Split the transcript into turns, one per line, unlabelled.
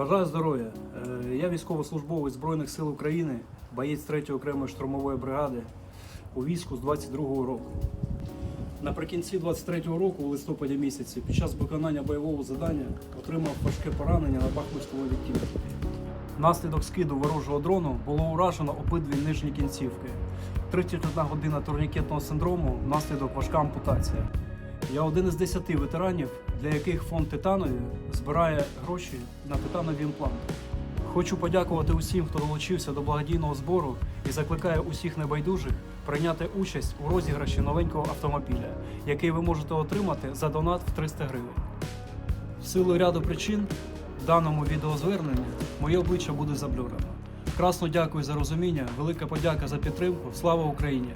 Бажаю здоров'я. Е, Я військовослужбовець Збройних сил України, боєць 3-ї окремої штурмової бригади у війську з 22-го року. Наприкінці 23-го року, у листопаді місяці, під час виконання бойового завдання отримав важке поранення на Бахмутському відтінку. Внаслідок скиду ворожого дрону було уражено обидві нижні кінцівки. 31 година турнікетного синдрому внаслідок важка ампутація. Я один із десяти ветеранів, для яких фонд Титанові збирає гроші на титанові імпланти. Хочу подякувати усім, хто долучився до благодійного збору і закликаю усіх небайдужих прийняти участь у розіграші новенького автомобіля, який ви можете отримати за донат в 300 гривень. В силу ряду причин в даному відеозверненні моє обличчя буде заблюрено. Красно дякую за розуміння, велика подяка за підтримку. Слава Україні!